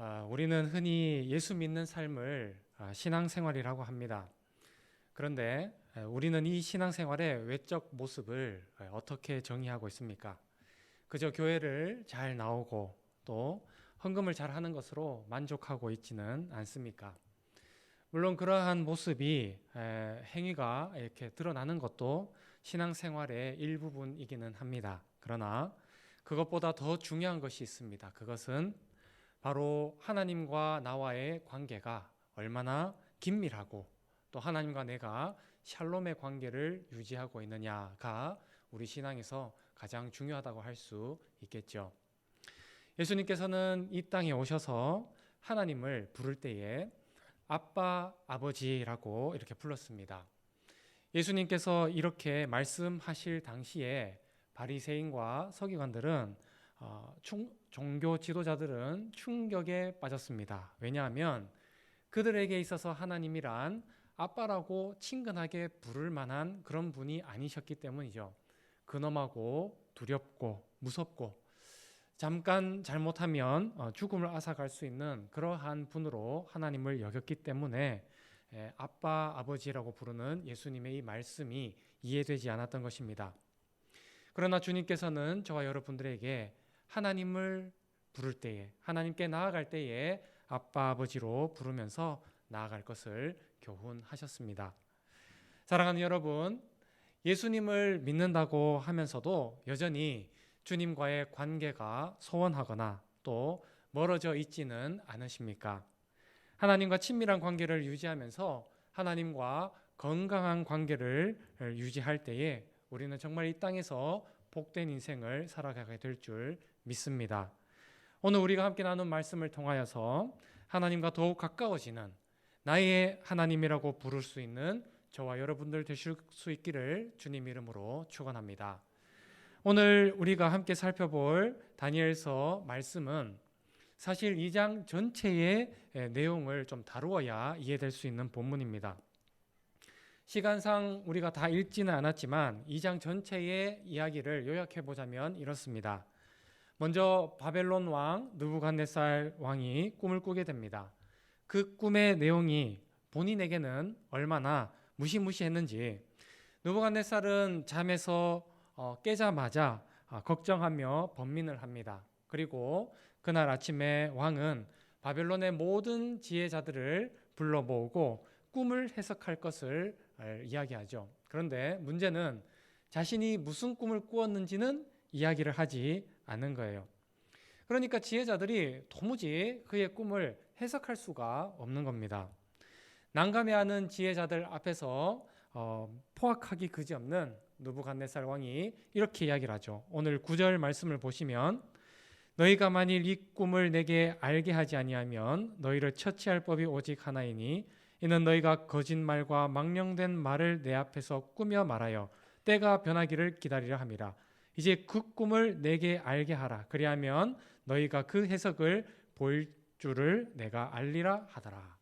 아, 우리는 흔히 예수 믿는 삶을 아, 신앙생활이라고 합니다. 그런데 에, 우리는 이 신앙생활의 외적 모습을 에, 어떻게 정의하고 있습니까? 그저 교회를 잘 나오고 또 헌금을 잘 하는 것으로 만족하고 있지는 않습니까? 물론 그러한 모습이 에, 행위가 이렇게 드러나는 것도 신앙생활의 일부분이기는 합니다. 그러나 그것보다 더 중요한 것이 있습니다. 그것은 바로 하나님과 나와의 관계가 얼마나 긴밀하고 또 하나님과 내가 샬롬의 관계를 유지하고 있느냐가 우리 신앙에서 가장 중요하다고 할 수 있겠죠. 예수님께서는 이 땅에 오셔서 하나님을 부를 때에 아빠, 아버지라고 이렇게 불렀습니다. 예수님께서 이렇게 말씀하실 당시에 바리새인과 서기관들은 어, 충, 종교 지도자들은 충격에 빠졌습니다. 왜냐하면 그들에게 있어서 하나님이란 아빠라고 친근하게 부를 만한 그런 분이 아니셨기 때문이죠. 근엄하고 두렵고 무섭고 잠깐 잘못하면 어, 죽음을 앗아갈 수 있는 그러한 분으로 하나님을 여겼기 때문에 에, 아빠 아버지라고 부르는 예수님의 이 말씀이 이해되지 않았던 것입니다. 그러나 주님께서는 저와 여러분들에게 하나님을 부를 때에 하나님께 나아갈 때에 아빠 아버지로 부르면서 나아갈 것을 교훈하셨습니다. 사랑하는 여러분, 예수님을 믿는다고 하면서도 여전히 주님과의 관계가 소원하거나 또 멀어져 있지는 않으십니까? 하나님과 친밀한 관계를 유지하면서 하나님과 건강한 관계를 유지할 때에 우리는 정말 이 땅에서 복된 인생을 살아가게 될 줄 믿습니다. 오늘 우리가 함께 나눈 말씀을 통하여서 하나님과 더욱 가까워지는 나의 하나님이라고 부를 수 있는 저와 여러분들 되실 수 있기를 주님 이름으로 축원합니다. 오늘 우리가 함께 살펴볼 다니엘서 말씀은 사실 2장 전체의 내용을 좀 다루어야 이해될 수 있는 본문입니다. 시간상 우리가 다 읽지는 않았지만 2장 전체의 이야기를 요약해 보자면 이렇습니다. 먼저 바벨론 왕 느부갓네살 왕이 꿈을 꾸게 됩니다. 그 꿈의 내용이 본인에게는 얼마나 무시무시했는지 느부갓네살은 잠에서 어, 깨자마자 아, 걱정하며 번민을 합니다. 그리고 그날 아침에 왕은 바벨론의 모든 지혜자들을 불러 모으고 꿈을 해석할 것을 이야기하죠. 그런데 문제는 자신이 무슨 꿈을 꾸었는지는 이야기를 하지 않는 거예요. 그러니까 지혜자들이 도무지 그의 꿈을 해석할 수가 없는 겁니다. 난감해하는 지혜자들 앞에서 어, 포악하기 그지없는 누부갓네살 왕이 이렇게 이야기를 하죠. 오늘 구절 말씀을 보시면 너희가 만일 이 꿈을 내게 알게 하지 아니하면 너희를 처치할 법이 오직 하나이니 이는 너희가 거짓말과 망령된 말을 내 앞에서 꾸며 말하여 때가 변하기를 기다리려 함이라. 이제 그 꿈을 내게 알게 하라. 그리하면 너희가 그 해석을 볼 줄을 내가 알리라 하더라.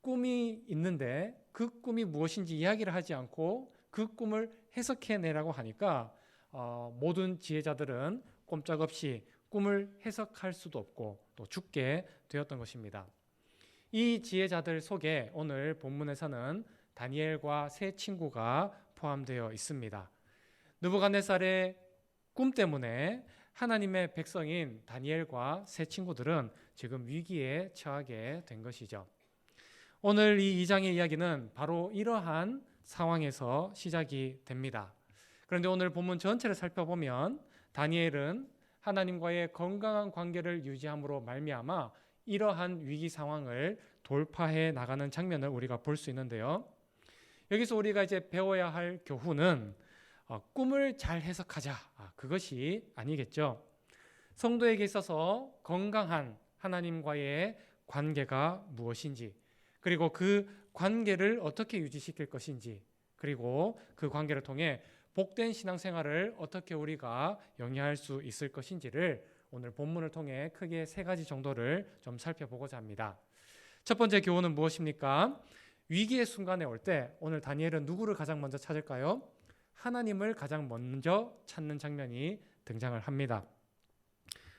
꿈이 있는데 그 꿈이 무엇인지 이야기를 하지 않고 그 꿈을 해석해내라고 하니까 어, 모든 지혜자들은 꼼짝없이 꿈을 해석할 수도 없고 또 죽게 되었던 것입니다. 이 지혜자들 속에 오늘 본문에서는 다니엘과 세 친구가 포함되어 있습니다. 느부갓네살의 꿈 때문에 하나님의 백성인 다니엘과 세 친구들은 지금 위기에 처하게 된 것이죠. 오늘 이 2장의 이야기는 바로 이러한 상황에서 시작이 됩니다. 그런데 오늘 본문 전체를 살펴보면 다니엘은 하나님과의 건강한 관계를 유지함으로 말미암아 이러한 위기 상황을 돌파해 나가는 장면을 우리가 볼 수 있는데요. 여기서 우리가 이제 배워야 할 교훈은 어, 꿈을 잘 해석하자. 아, 그것이 아니겠죠. 성도에게 있어서 건강한 하나님과의 관계가 무엇인지, 그리고 그 관계를 어떻게 유지시킬 것인지, 그리고 그 관계를 통해 복된 신앙생활을 어떻게 우리가 영위할 수 있을 것인지를 오늘 본문을 통해 크게 세 가지 정도를 좀 살펴보고자 합니다. 첫 번째 교훈은 무엇입니까? 위기의 순간에 올 때 오늘 다니엘은 누구를 가장 먼저 찾을까요? 하나님을 가장 먼저 찾는 장면이 등장을 합니다.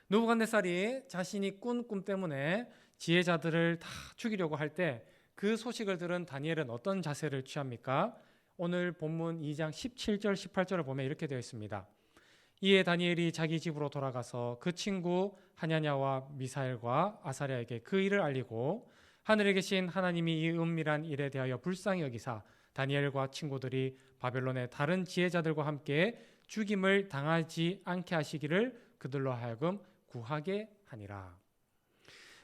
느부갓네살이 자신이 꾼 꿈 때문에 지혜자들을 다 죽이려고 할 때 그 소식을 들은 다니엘은 어떤 자세를 취합니까? 오늘 본문 2장 17절 18절을 보면 이렇게 되어 있습니다. 이에 다니엘이 자기 집으로 돌아가서 그 친구 하냐냐와 미사엘과 아사랴에게 그 일을 알리고 하늘에 계신 하나님이 이 은밀한 일에 대하여 불쌍히 여기사 다니엘과 친구들이 바벨론의 다른 지혜자들과 함께 죽임을 당하지 않게 하시기를 그들로 하여금 구하게 하니라.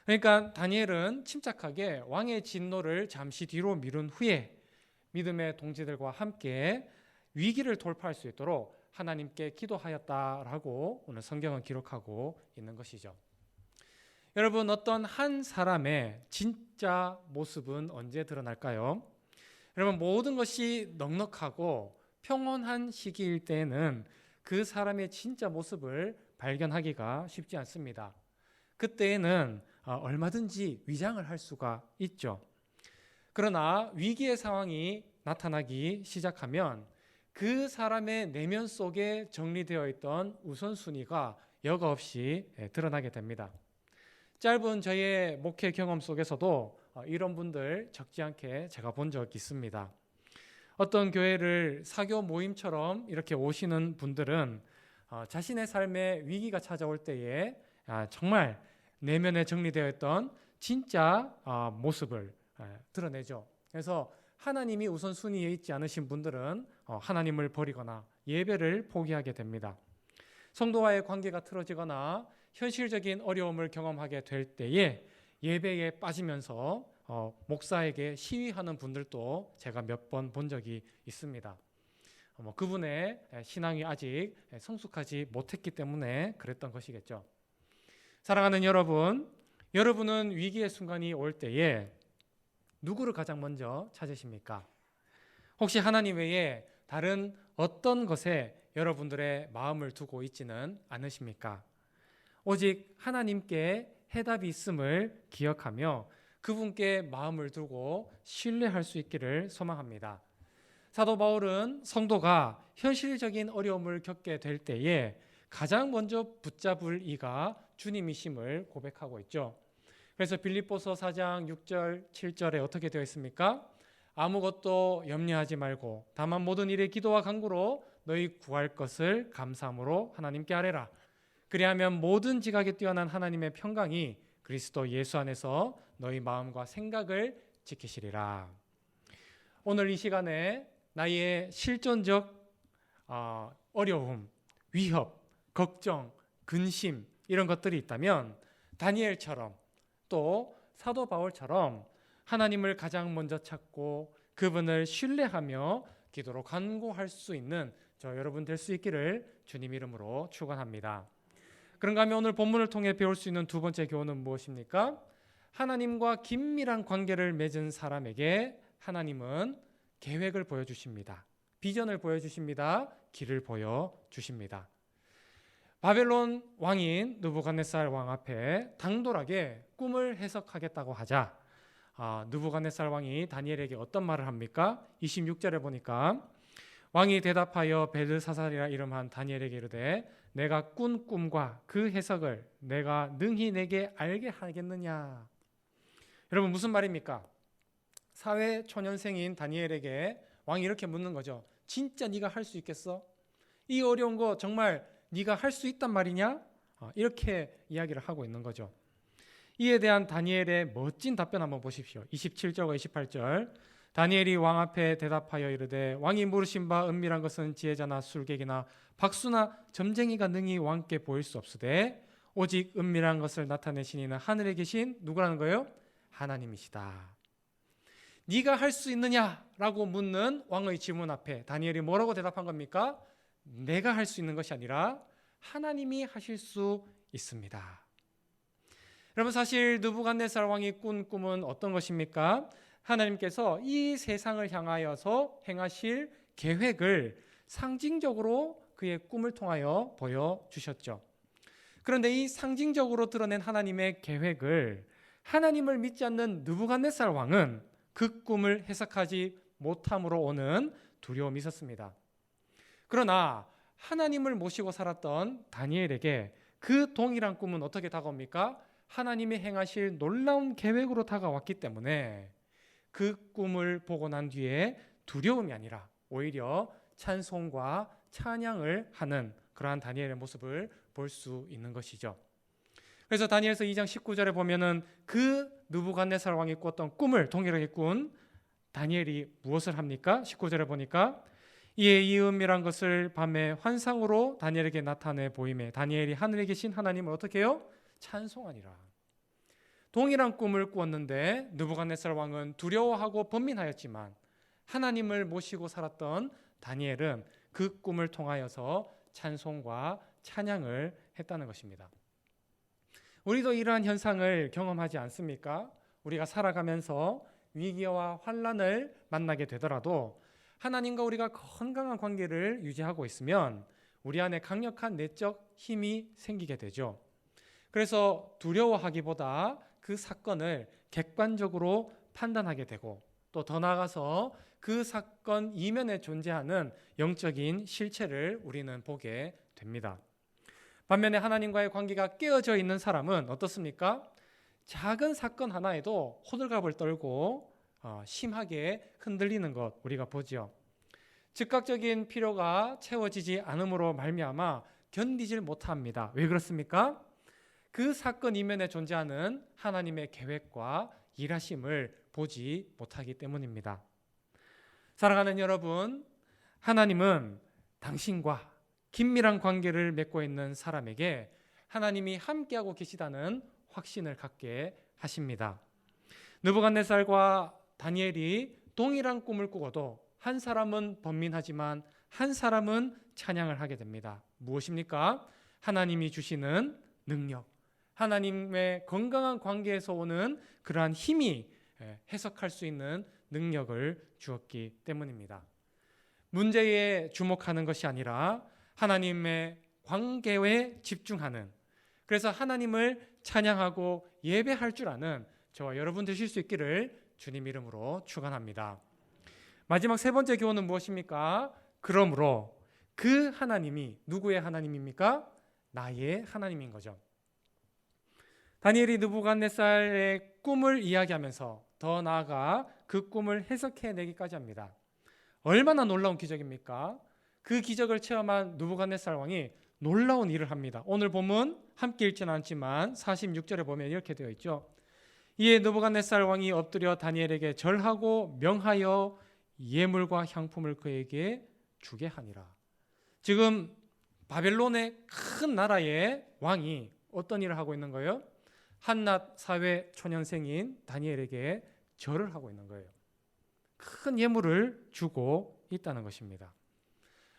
그러니까 다니엘은 침착하게 왕의 진노를 잠시 뒤로 미룬 후에 믿음의 동지들과 함께 위기를 돌파할 수 있도록 하나님께 기도하였다라고 오늘 성경은 기록하고 있는 것이죠. 여러분 어떤 한 사람의 진짜 모습은 언제 드러날까요? 여러분 모든 것이 넉넉하고 평온한 시기일 때에는 그 사람의 진짜 모습을 발견하기가 쉽지 않습니다. 그때에는 어, 얼마든지 위장을 할 수가 있죠. 그러나 위기의 상황이 나타나기 시작하면 그 사람의 내면 속에 정리되어 있던 우선순위가 여과 없이 예, 드러나게 됩니다. 짧은 저의 목회 경험 속에서도 어, 이런 분들 적지 않게 제가 본적 있습니다. 어떤 교회를 사교 모임처럼 이렇게 오시는 분들은 어, 자신의 삶에 위기가 찾아올 때에 아, 정말 내면에 정리되어 있던 진짜 아, 모습을 드러내죠. 그래서 하나님이 우선 순위에 있지 않으신 분들은 어, 하나님을 버리거나 예배를 포기하게 됩니다. 성도와의 관계가 틀어지거나 현실적인 어려움을 경험하게 될 때에 예배에 빠지면서 어, 목사에게 시위하는 분들도 제가 몇 번 본 적이 있습니다. 어, 뭐 그분의 신앙이 아직 성숙하지 못했기 때문에 그랬던 것이겠죠. 사랑하는 여러분, 여러분은 위기의 순간이 올 때에 누구를 가장 먼저 찾으십니까? 혹시 하나님 외에 다른 어떤 것에 여러분들의 마음을 두고 있지는 않으십니까? 오직 하나님께 해답이 있음을 기억하며 그분께 마음을 두고 신뢰할 수 있기를 소망합니다. 사도 바울은 성도가 현실적인 어려움을 겪게 될 때에 가장 먼저 붙잡을 이가 주님이심을 고백하고 있죠. 그래서 빌립보서 4장 6절 7절에 어떻게 되어 있습니까? 아무것도 염려하지 말고 다만 모든 일에 기도와 간구로 너희 구할 것을 감사함으로 하나님께 아뢰라. 그리하면 모든 지각에 뛰어난 하나님의 평강이 그리스도 예수 안에서 너희 마음과 생각을 지키시리라. 오늘 이 시간에 나의 실존적 어, 어려움, 위협, 걱정, 근심 이런 것들이 있다면 다니엘처럼 또 사도 바울처럼 하나님을 가장 먼저 찾고 그분을 신뢰하며 기도로 간구할 수 있는 저 여러분 될 수 있기를 주님 이름으로 축원합니다. 그런가 하면 오늘 본문을 통해 배울 수 있는 두 번째 교훈은 무엇입니까? 하나님과 긴밀한 관계를 맺은 사람에게 하나님은 계획을 보여주십니다. 비전을 보여주십니다. 길을 보여주십니다. 바벨론 왕인 느부갓네살 왕 앞에 당돌하게 꿈을 해석하겠다고 하자 아, 느부갓네살 왕이 다니엘에게 어떤 말을 합니까? 26절에 보니까 왕이 대답하여 벨사살이라 이름한 다니엘에게 이르되 내가 꾼 꿈과 그 해석을 내가 능히 내게 알게 하겠느냐 여러분 무슨 말입니까? 사회 초년생인 다니엘에게 왕이 이렇게 묻는 거죠 진짜 네가 할 수 있겠어? 이 어려운 거 정말 네가 할 수 있단 말이냐? 어, 이렇게 이야기를 하고 있는 거죠. 이에 대한 다니엘의 멋진 답변 한번 보십시오. 27절과 28절. 다니엘이 왕 앞에 대답하여 이르되 왕이 물으신 바 은밀한 것은 지혜자나 술객이나 박수나 점쟁이가 능히 왕께 보일 수 없으되 오직 은밀한 것을 나타내시니는 하늘에 계신 누구라는 거예요? 하나님이시다. 네가 할 수 있느냐라고 묻는 왕의 질문 앞에 다니엘이 뭐라고 대답한 겁니까? 내가 할 수 있는 것이 아니라 하나님이 하실 수 있습니다. 여러분 사실 느부갓네살 왕이 꾼 꿈은 어떤 것입니까? 하나님께서 이 세상을 향하여서 행하실 계획을 상징적으로 그의 꿈을 통하여 보여 주셨죠. 그런데 이 상징적으로 드러낸 하나님의 계획을 하나님을 믿지 않는 느부갓네살 왕은 그 꿈을 해석하지 못함으로 오는 두려움이 있었습니다. 그러나 하나님을 모시고 살았던 다니엘에게 그 동일한 꿈은 어떻게 다가옵니까? 하나님이 행하실 놀라운 계획으로 다가왔기 때문에 그 꿈을 보고 난 뒤에 두려움이 아니라 오히려 찬송과 찬양을 하는 그러한 다니엘의 모습을 볼 수 있는 것이죠. 그래서 다니엘서 2장 19절에 보면은 그 느부갓네살 왕이 꿨던 꿈을 동일하게 꾼 다니엘이 무엇을 합니까? 19절에 보니까 이에 이 은밀한 것을 밤에 환상으로 다니엘에게 나타내 보임에 다니엘이 하늘에 계신 하나님을 어떻게 해요? 찬송하니라. 동일한 꿈을 꾸었는데 느부갓네살 왕은 두려워하고 번민하였지만 하나님을 모시고 살았던 다니엘은 그 꿈을 통하여서 찬송과 찬양을 했다는 것입니다. 우리도 이러한 현상을 경험하지 않습니까? 우리가 살아가면서 위기와 환란을 만나게 되더라도 하나님과 우리가 건강한 관계를 유지하고 있으면 우리 안에 강력한 내적 힘이 생기게 되죠. 그래서 두려워하기보다 그 사건을 객관적으로 판단하게 되고 또 더 나아가서 그 사건 이면에 존재하는 영적인 실체를 우리는 보게 됩니다. 반면에 하나님과의 관계가 깨어져 있는 사람은 어떻습니까? 작은 사건 하나에도 호들갑을 떨고 어, 심하게 흔들리는 것 우리가 보죠. 즉각적인 필요가 채워지지 않음으로 말미암아 견디질 못합니다. 왜 그렇습니까? 그 사건 이면에 존재하는 하나님의 계획과 일하심을 보지 못하기 때문입니다. 사랑하는 여러분, 하나님은 당신과 긴밀한 관계를 맺고 있는 사람에게 하나님이 함께하고 계시다는 확신을 갖게 하십니다. 느부갓네살과 다니엘이 동일한 꿈을 꾸고도 한 사람은 번민하지만 한 사람은 찬양을 하게 됩니다. 무엇입니까? 하나님이 주시는 능력, 하나님의 건강한 관계에서 오는 그러한 힘이 예, 해석할 수 있는 능력을 주었기 때문입니다. 문제에 주목하는 것이 아니라 하나님의 관계에 집중하는 그래서 하나님을 찬양하고 예배할 줄 아는 저와 여러분 되실 수 있기를 주님 이름으로 축원합니다. 마지막 세 번째 교훈은 무엇입니까? 그러므로 그 하나님이 누구의 하나님입니까? 나의 하나님인 거죠. 다니엘이 느부갓네살의 꿈을 이야기하면서 더 나아가 그 꿈을 해석해 내기까지 합니다. 얼마나 놀라운 기적입니까? 그 기적을 체험한 느부갓네살 왕이 놀라운 일을 합니다. 오늘 본문 함께 읽지는 않지만 46절에 보면 이렇게 되어 있죠. 이에 느부갓네살 왕이 엎드려 다니엘에게 절하고 명하여 예물과 향품을 그에게 주게 하니라. 지금 바벨론의 큰 나라의 왕이 어떤 일을 하고 있는 거예요? 한낱 사회 초년생인 다니엘에게 절을 하고 있는 거예요. 큰 예물을 주고 있다는 것입니다.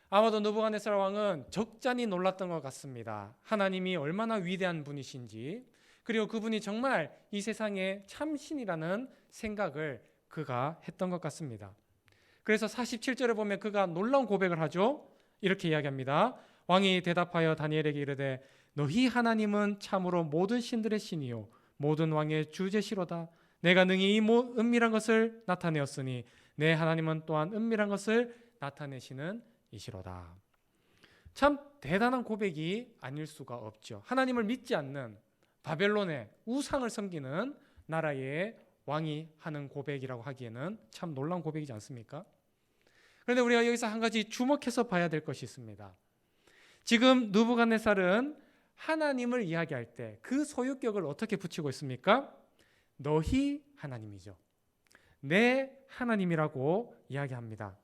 아마도 느부갓네살 왕은 적잖이 놀랐던 것 같습니다. 하나님이 얼마나 위대한 분이신지 그리고 그분이 정말 이 세상의 참신이라는 생각을 그가 했던 것 같습니다. 그래서 47절에 보면 그가 놀라운 고백을 하죠. 이렇게 이야기합니다. 왕이 대답하여 다니엘에게 이르되 너희 하나님은 참으로 모든 신들의 신이요 모든 왕의 주제시로다. 내가 능히 이 은밀한 것을 나타내었으니 내 하나님은 또한 은밀한 것을 나타내시는 이시로다. 참 대단한 고백이 아닐 수가 없죠. 하나님을 믿지 않는 바벨론의 우상을 섬기는 나라의 왕이 하는 고백이라고 하기에는 참 놀라운 고백이지 않습니까? 그런데 우리가 여기서 한 가지 주목해서 봐야 될 것이 있습니다. 지금 누부갓네살은 하나님을 이야기할 때 그 소유격을 어떻게 붙이고 있습니까? 너희 하나님이죠. 내 하나님이라고 이야기합니다.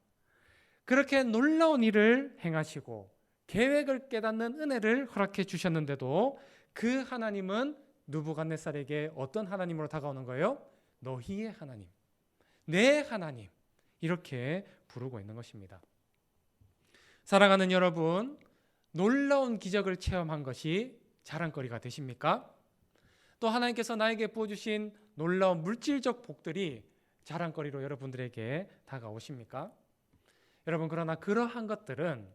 그렇게 놀라운 일을 행하시고 계획을 깨닫는 은혜를 허락해 주셨는데도 그 하나님은 누부갓네살에게 어떤 하나님으로 다가오는 거예요? 너희의 하나님, 내 하나님 이렇게 부르고 있는 것입니다. 사랑하는 여러분, 놀라운 기적을 체험한 것이 자랑거리가 되십니까? 또 하나님께서 나에게 부어주신 놀라운 물질적 복들이 자랑거리로 여러분들에게 다가오십니까? 여러분 그러나 그러한 것들은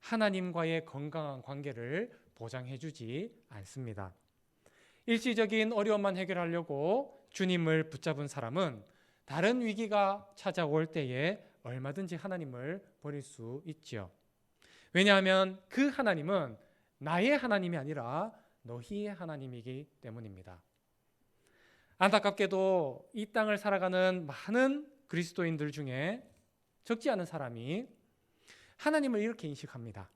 하나님과의 건강한 관계를 보장해 주지 않습니다. 일시적인 어려움만 해결하려고 주님을 붙잡은 사람은 다른 위기가 찾아올 때에 얼마든지 하나님을 버릴 수 있죠. 왜냐하면 그 하나님은 나의 하나님이 아니라 너희의 하나님이기 때문입니다. 안타깝게도 이 땅을 살아가는 많은 그리스도인들 중에 적지 않은 사람이 하나님을 이렇게 인식합니다.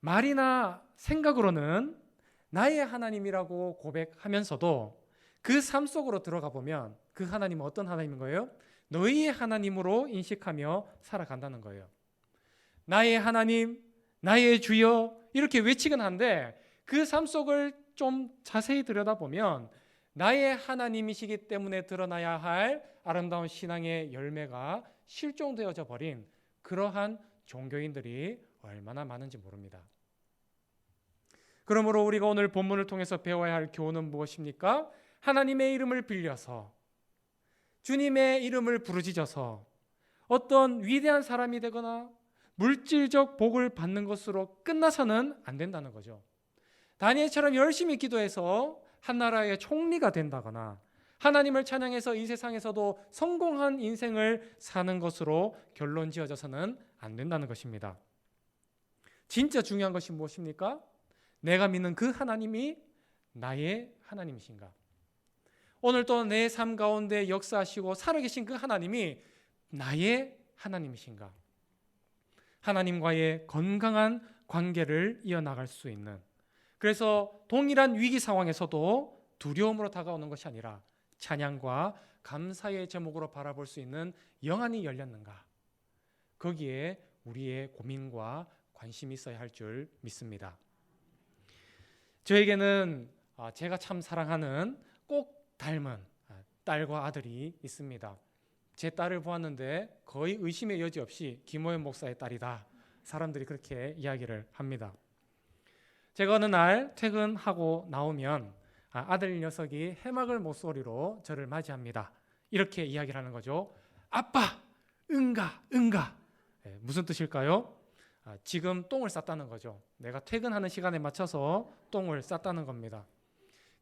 말이나 생각으로는 나의 하나님이라고 고백하면서도 그 삶 속으로 들어가 보면 그 하나님은 어떤 하나님인 거예요? 너희의 하나님으로 인식하며 살아간다는 거예요. 나의 하나님, 나의 주여 이렇게 외치긴 한데 그 삶 속을 좀 자세히 들여다보면 나의 하나님이시기 때문에 드러나야 할 아름다운 신앙의 열매가 실종되어져 버린 그러한 종교인들이 얼마나 많은지 모릅니다. 그러므로 우리가 오늘 본문을 통해서 배워야 할 교훈은 무엇입니까? 하나님의 이름을 빌려서 주님의 이름을 부르짖어서 어떤 위대한 사람이 되거나 물질적 복을 받는 것으로 끝나서는 안 된다는 거죠. 다니엘처럼 열심히 기도해서 한 나라의 총리가 된다거나 하나님을 찬양해서 이 세상에서도 성공한 인생을 사는 것으로 결론 지어져서는 안 된다는 것입니다. 진짜 중요한 것이 무엇입니까? 내가 믿는 그 하나님이 나의 하나님이신가? 오늘 또내삶 가운데 역사하시고 살아계신 그 하나님이 나의 하나님이신가? 하나님과의 건강한 관계를 이어나갈 수 있는 그래서 동일한 위기 상황에서도 두려움으로 다가오는 것이 아니라 찬양과 감사의 제목으로 바라볼 수 있는 영안이 열렸는가? 거기에 우리의 고민과 관심이 있어야 할 줄 믿습니다. 저에게는 아, 제가 참 사랑하는 꼭 닮은 아, 딸과 아들이 있습니다. 제 딸을 보았는데 거의 의심의 여지 없이 김호연 목사의 딸이다. 사람들이 그렇게 이야기를 합니다. 제가 어느 날 퇴근하고 나오면 아, 아들 녀석이 해맑을 목소리로 저를 맞이합니다. 이렇게 이야기를 하는 거죠. 아빠, 응가, 응가. 예, 무슨 뜻일까요? 아, 지금 똥을 쌌다는 거죠. 내가 퇴근하는 시간에 맞춰서 똥을 쌌다는 겁니다.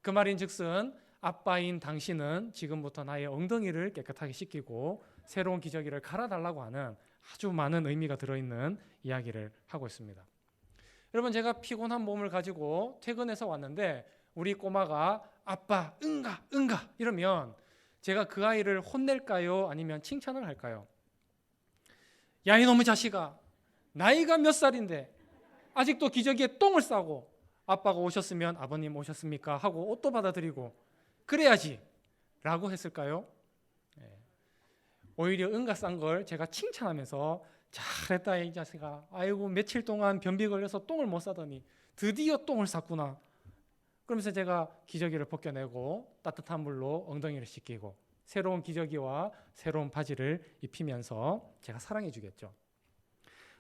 그 말인 즉슨 아빠인 당신은 지금부터 나의 엉덩이를 깨끗하게 씻기고 새로운 기저귀를 갈아달라고 하는 아주 많은 의미가 들어있는 이야기를 하고 있습니다. 여러분 제가 피곤한 몸을 가지고 퇴근해서 왔는데 우리 꼬마가 아빠 응가 응가 이러면 제가 그 아이를 혼낼까요 아니면 칭찬을 할까요? 야 이놈의 자식아 나이가 몇 살인데 아직도 기저귀에 똥을 싸고 아빠가 오셨으면 아버님 오셨습니까 하고 옷도 받아들이고 그래야지 라고 했을까요? 예. 오히려 응가 싼 걸 제가 칭찬하면서 잘했다 이 자식아 아이고 며칠 동안 변비 걸려서 똥을 못 싸더니 드디어 똥을 쌌구나 그러면서 제가 기저귀를 벗겨내고 따뜻한 물로 엉덩이를 씻기고 새로운 기저귀와 새로운 바지를 입히면서 제가 사랑해 주겠죠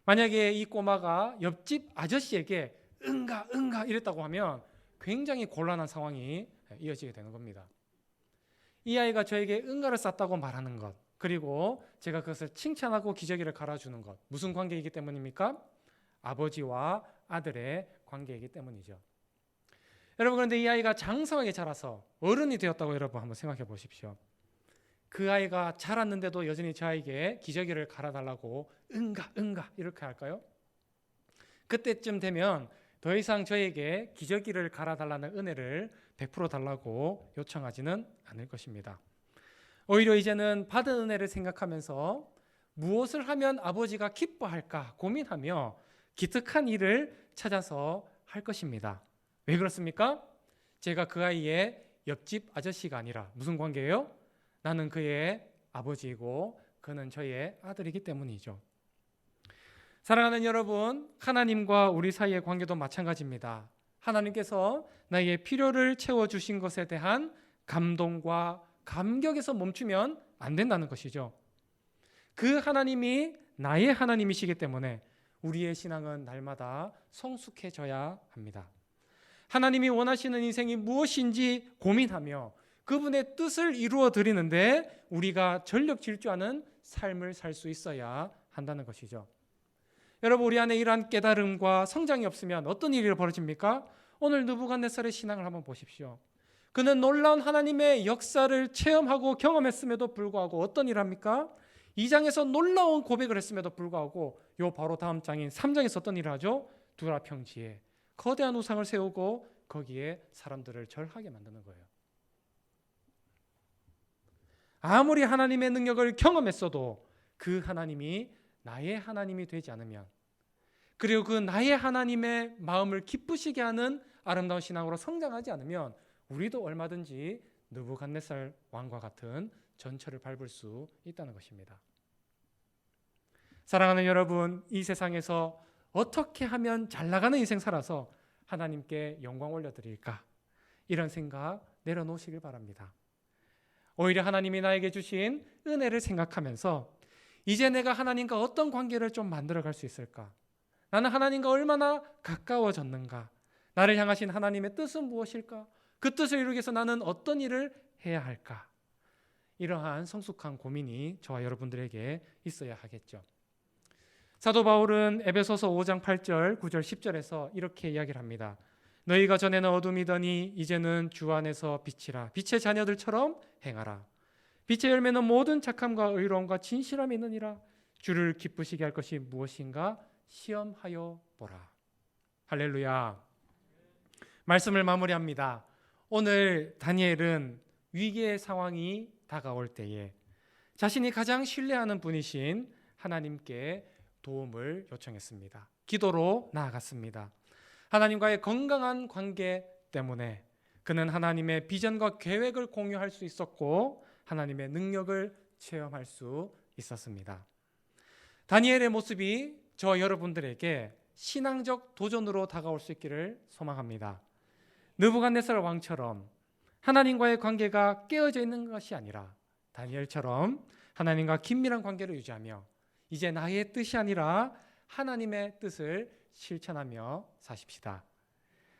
만약에 이 꼬마가 옆집 아저씨에게 응가 응가 이랬다고 하면 굉장히 곤란한 상황이 이어지게 되는 겁니다. 이 아이가 저에게 응가를 쌌다고 말하는 것 그리고 제가 그것을 칭찬하고 기저귀를 갈아주는 것 무슨 관계이기 때문입니까? 아버지와 아들의 관계이기 때문이죠. 여러분 그런데 이 아이가 장성하게 자라서 어른이 되었다고 여러분 한번 생각해 보십시오. 그 아이가 자랐는데도 여전히 저에게 기저귀를 갈아달라고 응가 응가 이렇게 할까요? 그때쯤 되면 더 이상 저에게 기저귀를 갈아달라는 은혜를 베풀어 달라고 요청하지는 않을 것입니다. 오히려 이제는 받은 은혜를 생각하면서 무엇을 하면 아버지가 기뻐할까 고민하며 기특한 일을 찾아서 할 것입니다. 왜 그렇습니까? 제가 그 아이의 옆집 아저씨가 아니라 무슨 관계예요? 나는 그의 아버지이고 그는 저의 아들이기 때문이죠. 사랑하는 여러분, 하나님과 우리 사이의 관계도 마찬가지입니다. 하나님께서 나의 필요를 채워 주신 것에 대한 감동과 감격에서 멈추면 안 된다는 것이죠. 그 하나님이 나의 하나님이시기 때문에 우리의 신앙은 날마다 성숙해져야 합니다. 하나님이 원하시는 인생이 무엇인지 고민하며 그분의 뜻을 이루어 드리는데 우리가 전력 질주하는 삶을 살 수 있어야 한다는 것이죠. 여러분 우리 안에 이러한 깨달음과 성장이 없으면 어떤 일이 벌어집니까? 오늘 느부갓네살의 신앙을 한번 보십시오. 그는 놀라운 하나님의 역사를 체험하고 경험했음에도 불구하고 어떤 일을 합니까? 2장에서 놀라운 고백을 했음에도 불구하고 요 바로 다음 장인 3장에서 어떤 일을 하죠? 두라 평지에 거대한 우상을 세우고 거기에 사람들을 절하게 만드는 거예요. 아무리 하나님의 능력을 경험했어도 그 하나님이 나의 하나님이 되지 않으면 그리고 그 나의 하나님의 마음을 기쁘시게 하는 아름다운 신앙으로 성장하지 않으면 우리도 얼마든지 느부갓네살 왕과 같은 전철을 밟을 수 있다는 것입니다. 사랑하는 여러분, 이 세상에서 어떻게 하면 잘 나가는 인생 살아서 하나님께 영광 올려드릴까? 이런 생각 내려놓으시길 바랍니다. 오히려 하나님이 나에게 주신 은혜를 생각하면서 이제 내가 하나님과 어떤 관계를 좀 만들어 갈 수 있을까? 나는 하나님과 얼마나 가까워졌는가? 나를 향하신 하나님의 뜻은 무엇일까? 그 뜻을 이루기 위해서 나는 어떤 일을 해야 할까? 이러한 성숙한 고민이 저와 여러분들에게 있어야 하겠죠. 사도 바울은 에베소서 5장 8절, 9절, 10절에서 이렇게 이야기를 합니다. 너희가 전에는 어둠이더니 이제는 주 안에서 빛이라 빛의 자녀들처럼 행하라. 빛의 열매는 모든 착함과 의로움과 진실함이 있느니라. 주를 기쁘시게 할 것이 무엇인가 시험하여 보라. 할렐루야. 말씀을 마무리합니다. 오늘 다니엘은 위기의 상황이 다가올 때에 자신이 가장 신뢰하는 분이신 하나님께 도움을 요청했습니다. 기도로 나아갔습니다. 하나님과의 건강한 관계 때문에 그는 하나님의 비전과 계획을 공유할 수 있었고 하나님의 능력을 체험할 수 있었습니다. 다니엘의 모습이 저 여러분들에게 신앙적 도전으로 다가올 수 있기를 소망합니다. 느부갓네살 왕처럼 하나님과의 관계가 깨어져 있는 것이 아니라 다니엘처럼 하나님과 긴밀한 관계를 유지하며 이제 나의 뜻이 아니라 하나님의 뜻을 실천하며 사십시다.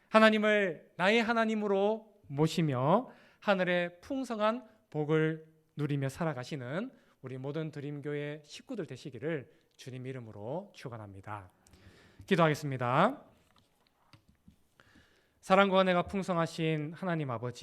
하나님을 나의 하나님으로 모시며 하늘의 풍성한 복을 누리며 살아가시는 우리 모든 드림교회 식구들 되시기를 주님 이름으로 축원합니다. 기도하겠습니다. 사랑과 은혜가 풍성하신 하나님 아버지